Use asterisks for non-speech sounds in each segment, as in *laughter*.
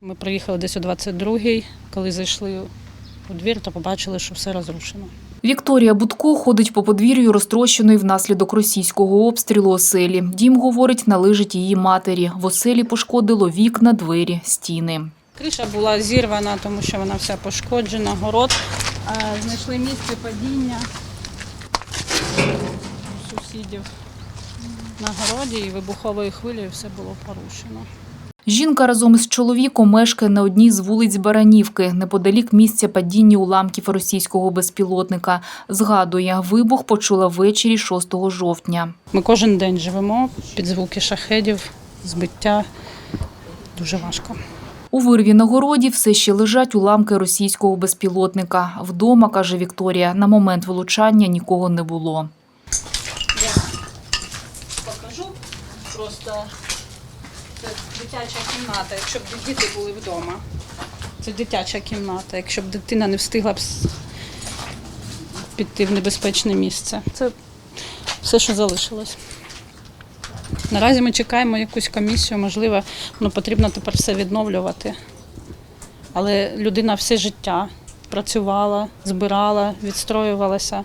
Ми приїхали десь о 22-й, коли зайшли у двір, то побачили, що все розрушено. Вікторія Будко ходить по подвір'ю розтрощеної внаслідок російського обстрілу оселі. Дім, говорить, належить її матері. В оселі пошкодило вікна, двері, стіни. Криша була зірвана, тому що вона вся пошкоджена, город. Знайшли місце падіння сусідів на городі і вибуховою хвилею все було порушено. Жінка разом із чоловіком мешкає на одній з вулиць Баранівки, неподалік місця падіння уламків російського безпілотника. Згадує, вибух почула ввечері 6 жовтня. Ми кожен день живемо під звуки шахедів, збиття. Дуже важко. У вирві на городі все ще лежать уламки російського безпілотника. Вдома, каже Вікторія, на момент влучання нікого не було. Я покажу просто це дитяча кімната, якщо б діти були вдома. Це дитяча кімната, якщо б дитина не встигла б піти в небезпечне місце. Це все, що залишилось. Наразі ми чекаємо якусь комісію, можливо, ну, потрібно тепер все відновлювати. Але людина все життя працювала, збирала, відстроювалася.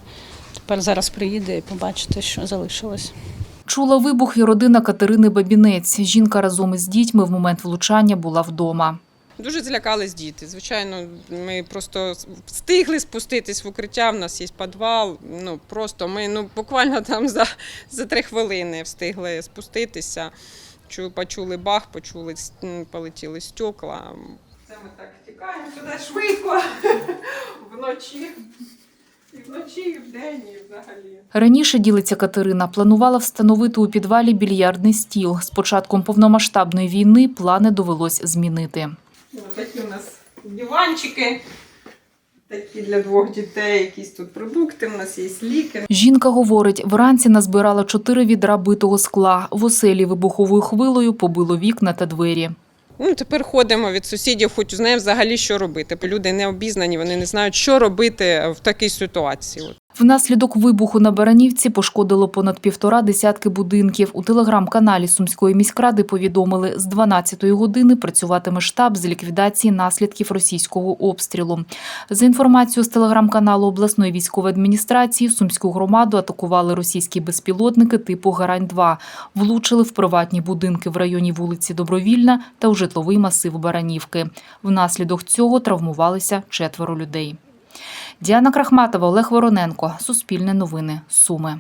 Тепер зараз приїде і побачите, що залишилось. Чула вибух і родина Катерини Бабінець. Жінка разом із дітьми в момент влучання була вдома. Дуже злякались діти. Звичайно, ми просто встигли спуститись в укриття. В нас є підвал. Ну просто ми ну буквально там за, за три хвилини встигли спуститися. Чу, почули бах, почули полетіли стекла. Це ми так тікаємо сюди швидко *laughs* вночі. І вночі, і вдень, і взагалі. Раніше, ділиться Катерина, планувала встановити у підвалі більярдний стіл. З початком повномасштабної війни плани довелось змінити. Ось такі у нас диванчики. Такі для двох дітей, якісь тут продукти, у нас є ліки. Жінка говорить, вранці назбирала чотири відра битого скла. В оселі вибуховою хвилою побило вікна та двері. Ну, тепер ходимо від сусідів, хоч знаємо взагалі, що робити. Бо люди не обізнані, вони не знають, що робити в такій ситуації. От. Внаслідок вибуху на Баранівці пошкодило понад півтора десятки будинків. У телеграм-каналі Сумської міськради повідомили, з 12-ї години працюватиме штаб з ліквідації наслідків російського обстрілу. За інформацією з телеграм-каналу обласної військової адміністрації, Сумську громаду атакували російські безпілотники типу Гарань-2. Влучили в приватні будинки в районі вулиці Добровільна та у житловий масив Баранівки. Внаслідок цього травмувалися четверо людей. Діана Крахматова, Олег Вороненко. Суспільне новини. Суми.